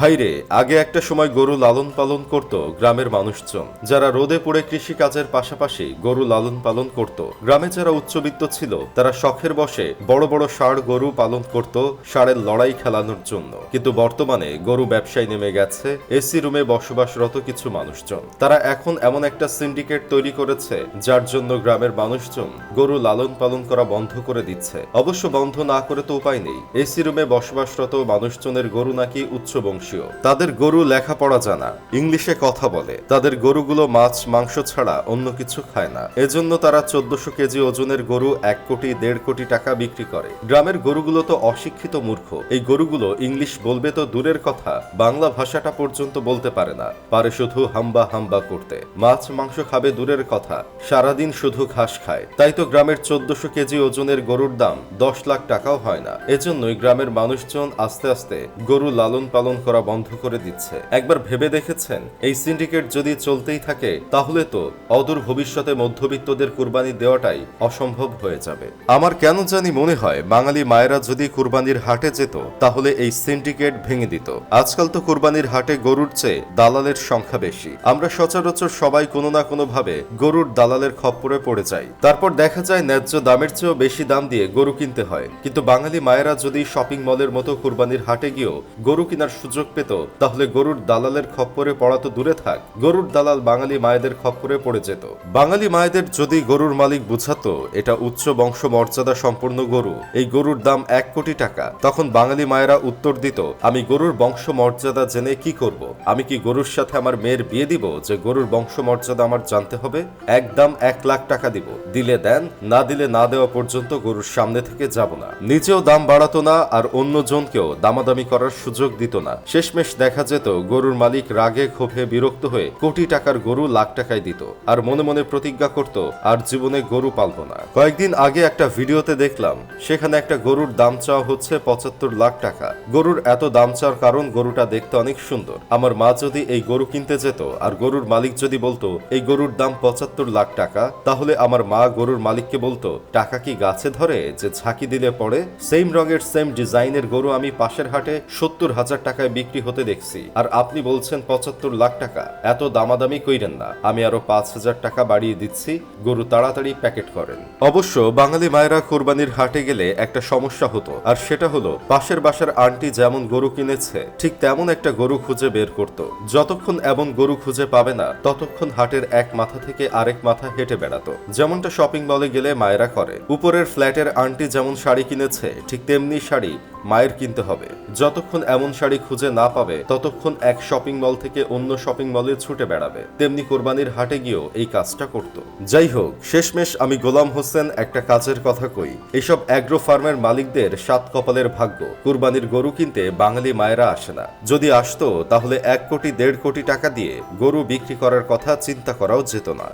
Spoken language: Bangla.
ভাইরে, আগে একটা সময় গরু লালন পালন করত গ্রামের মানুষজন। যারা রোদে পড়ে কৃষি কাজের পাশাপাশি গরু লালন পালন করত। গ্রামে যারা উচ্চবিত্ত ছিল, তারা শখের বসে বড় বড় ষাঁড় গরু পালন করত ষাঁড়ের লড়াই খেলানোর জন্য। কিন্তু বর্তমানে গরু ব্যবসায় নেমে গেছে এসি রুমে বসবাসরত কিছু মানুষজন। তারা এখন এমন একটা সিন্ডিকেট তৈরি করেছে, যার জন্য গ্রামের মানুষজন গরু লালন পালন করা বন্ধ করে দিচ্ছে। অবশ্য বন্ধ না করে তো উপায় নেই। এসি রুমে বসবাসরত মানুষজনের গরু নাকি উচ্চ বংশীয় তাদের গরু লেখাপড়া জানা, ইংলিশে কথা বলে। তাদের গরুগুলো মাছ, মাংস ছাড়া অন্য কিছু খায় না। এজন্য তারা চোদ্দশো কেজি ওজনের গরু এক কোটি, দেড় কোটি টাকা বিক্রি করে। গ্রামের গরুগুলো তো অশিক্ষিত মূর্খ। এই গরুগুলো ইংলিশ বলবে তো দূরের কথা, বাংলা ভাষাটা পর্যন্ত বলতে পারে না। পারে শুধু হাম্বা হাম্বা করতে। মাছ, মাংস খাবে দূরের কথা, সারাদিন শুধু ঘাস খায়। তাই তো গ্রামের চোদ্দশো কেজি ওজনের গরুর দাম দশ লাখ টাকাও হয় না। এজন্যই গ্রামের মানুষজন আস্তে আস্তে গরু লালন পালন করা বন্ধ করে দিচ্ছে। একবার ভেবে দেখেছেন? এই সিন্ডিকেট যদি চলতেই থাকে, তাহলে তো অদূর ভবিষ্যতে মধ্যবিত্তদের কুরবানি দেওয়াটাই অসম্ভব হয়ে যাবে। আমার কেন জানি মনে হয়, বাঙালি মায়েরা যদি কুরবানির হাটে যেত, তাহলে এই সিন্ডিকেট ভেঙে দিত। আজকাল তো কুরবানির হাটে গরুর চেয়ে দালালের সংখ্যা বেশি। আমরা সচরাচর সবাই কোনো না কোনো ভাবে গরুর দালালের খপ্পরে পড়ে যাই। তারপর দেখা যায়, ন্যায্য দামের চেয়েও বেশি দাম দিয়ে গরু কিনতে হয়। কিন্তু বাঙালি মায়েরা যদি শপিং মলের মতো কুরবানির হাটে গিয়েও গরু কেনার সুযোগ পেত, তাহলে গরুর দালালের খপ্পরে পড়া তো দূরে থাক। গরুর দালাল বাঙালি মায়েদের খপ্পরে পড়ে যেত। বাঙালি মায়েদের যদি গরুর মালিক বুঝাতো, এটা উচ্চ বংশ মর্যাদা সম্পন্ন গরু, এই গরুর দাম এক কোটি টাকা, তখন বাঙালি মায়েরা উত্তর দিত, আমি গরুর বংশ মর্যাদা জেনে কি করব? আমি কি গরুর সাথে আমার মেয়ের বিয়ে দিব, যে গরুর বংশ মর্যাদা আমার জানতে হবে? একদম এক লাখ টাকা দিব, দিলে দেন, না দিলে না দেওয়া পর্যন্ত গরুর সামনে থেকে যাব না। নিজেও দাম বাড়াতো না, আর অন্য জনকেও দামাদামি করার সুযোগ দিত না। শেষমেশ দেখা যেত গরুর মালিক রাগে ক্ষোভে বিরক্ত হয়ে কোটি টাকার গরু লাখ টাকায় দিত। আর মনে মনে প্রতিজ্ঞা করত, আর জীবনে গরু পালবো না। কয়েকদিন আগে একটা ভিডিওতে দেখলাম, সেখানে একটা গরুর দাম চাওয়া হচ্ছে পঁচাত্তর লাখ টাকা। গরুর এত দাম চাওয়ার কারণ গরুটা দেখতে অনেক সুন্দর। আমার মা যদি এই গরু কিনতে যেত, আর গরুর মালিক যদি বলতো, এই গরুর দাম পঁচাত্তর লাখ টাকা তাহলে আমার মা গরুর মালিককে বলতো, টাকা কি গাছে ধরে, যে ঝাঁকি দিলে পড়ে? সেম রঙের, সেম ডিজাইনের গরু আমি পাশের হাটে সত্তর হাজার টাকায় বিক্রি হতে দেখছি। আর আপনি বলছেন পঁচাত্তর লাখ টাকা। এত দামাদামি কইরেন না। আমি আরও পাঁচ হাজার টাকা বাড়িয়ে দিচ্ছি। গরু তাড়াতাড়ি প্যাকেট করেন। অবশ্য বাঙালি মায়েরা কোরবানির হাটে গেলে একটা সমস্যা হতো। আর সেটা হলো, পাশের বাসার আন্টি যেমন গরু কিনেছে, ঠিক তেমন একটা গরু খুঁজে বের করত। যতক্ষণ এমন গরু খুঁজে পাবে না, ততক্ষণ হাটের এক মাথা থেকে আরেক মাথা হেঁটে বেড়াতো। যেমনটা শপিং মলে গেলে মায়েরা করে। উপরের ফ্ল্যাটের আন্টি যেমন শাড়ি কিনেছে, ঠিক তেমনি শাড়ি মায়ের কিনতে হবে। যতক্ষণ এমন শাড়ি খুঁজে না পাবে, ততক্ষণ এক শপিং মল থেকে অন্য শপিং মলে ছুটে বেড়াবে। তেমনি কোরবানির হাটে গিয়েও এই কাজটা করত। যাই হোক, শেষমেশ আমি গোলাম হোসেন একটা কাজের কথা কই। এসব অ্যাগ্রো ফার্মের মালিকদের সাত কপালের ভাগ্য। কুরবানির গরু কিনতে বাঙালি মায়েরা আসে না। যদি আসতো, তাহলে এক কোটি, দেড় কোটি টাকা দিয়ে গরু বিক্রি করার কথা চিন্তা করাও যেত না।